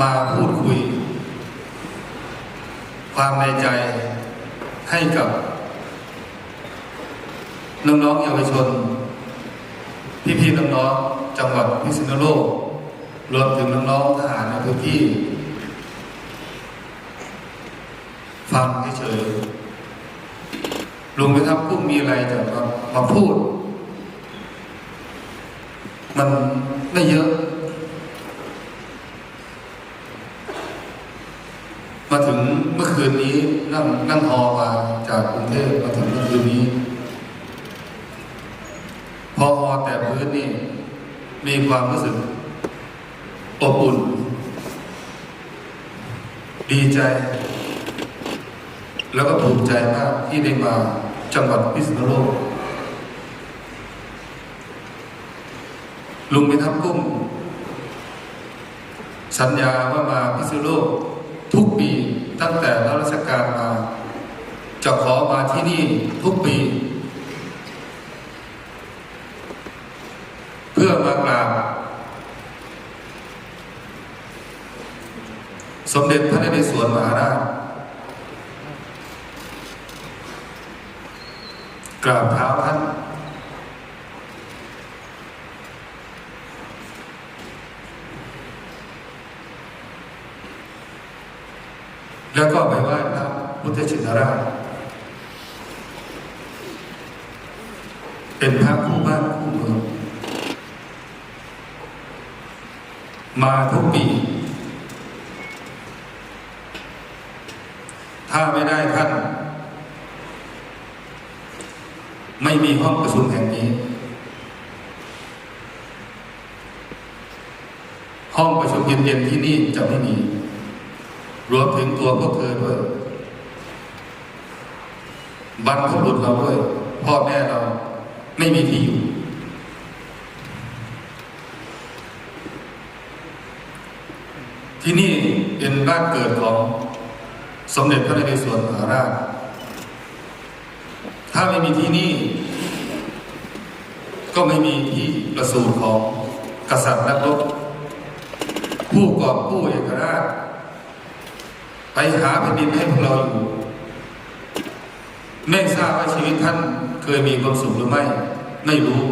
มาพูดคุย ความในใจให้กับน้องๆเยาวชน พี่ๆน้องๆจังหวัดพิษณุโลก รวมถึงน้องๆทหารในพื้นที่ ฟังเฉยๆลุงไปทับกุ้งมีอะไรจะมามาพูด มันไม่เยอะ มาถึงเมื่ อคืนนี้นั่งนั่งฮอมาจากกรุงเทพมาถึงเมื่อคืนนี้พออแต่พื้นนี่มีความรู้สึกอบอุ่น ดีใจ แล้วก็ภูมิใจมากที่ได้มาจังหวัดพิษณุโลกลุงไปทับกุ้งสัญญาว่ามาพิษณุโลก ทุกปีตั้งแต่รับราชการมา จะขอมาที่นี่ทุกปี เพื่อมากราบสมเด็จพระนเรศวรมหาราชกราบเท้าท่าน แล้วก็ไปไหว้พระพุทธชินราชเป็นพระคู่บ้านคู่เมืองมาทุกปี ถ้าไม่ได้ท่าน ไม่มีห้องประชุมแห่งนี้ ห้องประชุมเย็นๆที่นี่จะไม่มี รวมถึงตัวพวกเธอด้วยบรรพบุรุษเราด้วย พ่อแม่เราไม่มีที่อยู่ ที่นี่เป็นบ้านเกิดของสมเด็จพระนเรศวรมหาราช ถ้าไม่มีที่นี่ ก็ไม่มีที่ประสูติของกษัตริย์นักรบผู้กอบผู้เอกราช ไปหาแผ่นดินให้พวกเราอยู่ ไม่ทราบว่าชีวิตท่านเคยมีความสุขหรือไม่ ไม่รู้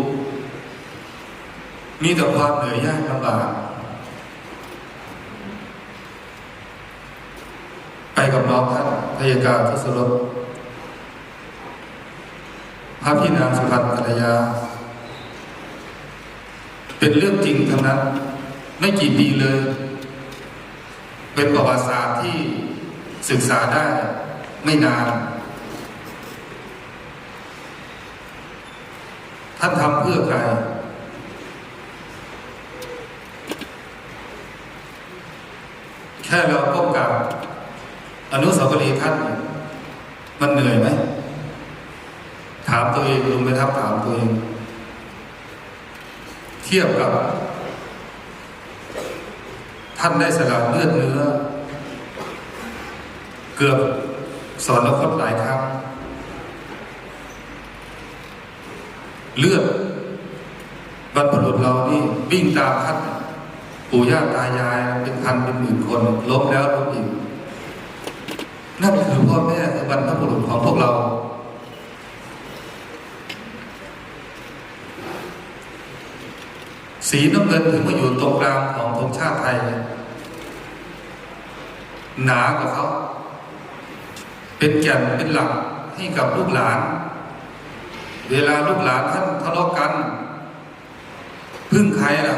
มีแต่ความเหนื่อยยากลำบากไปกับน้องท่านพยากาทศรสพระพี่นางสุพรรณภรรยา เป็นเรื่องจริงทั้งนั้น ไม่กี่ปีเลย เป็นประวัติศาสตร์ที่ ศึกษาได้ไม่นาน ท่านทำเพื่อใคร แค่เราก้มกราบอนุสาวรีย์ท่าน มันเหนื่อยไหม ถามตัวเองลุงไปทับถามตัวเอง เทียบกับ ท่านได้สละเลือดเนื้อ เกือบสอนคตหลายครั้งเลือดบรรพบุรุษเรานี่วิ่งตามท่านปู่ย่าตายายเป็นพันเป็นหมื่นคนล้มแล้วล้มอีกนั่นคือพ่อแม่คือบรรพบุรุษของพวกเรา สีน้ำเงินถึงมาอยู่ตรงกลางของธงชาติไทย หนากว่าเขา เป็นแก่นเป็นหลักให้กับลูกหลาน เวลาลูกหลานท่านทะเลาะกัน พึ่งใครล่ะ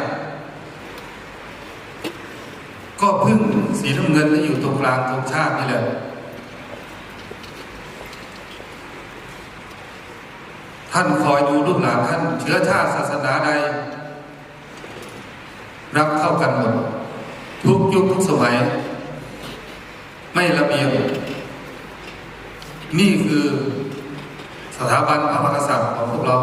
ก็พึ่งสีน้ำเงินที่อยู่ตรงกลางธงชาตินี่แหละท่านคอยดูลูกหลานท่านเชื้อชาติศาสนาใด รักเท่ากันหมด ทุกยุคทุกสมัย ไม่ระเบียบ นี่คือสถาบันพระมหากษัตริย์ของพวกเรา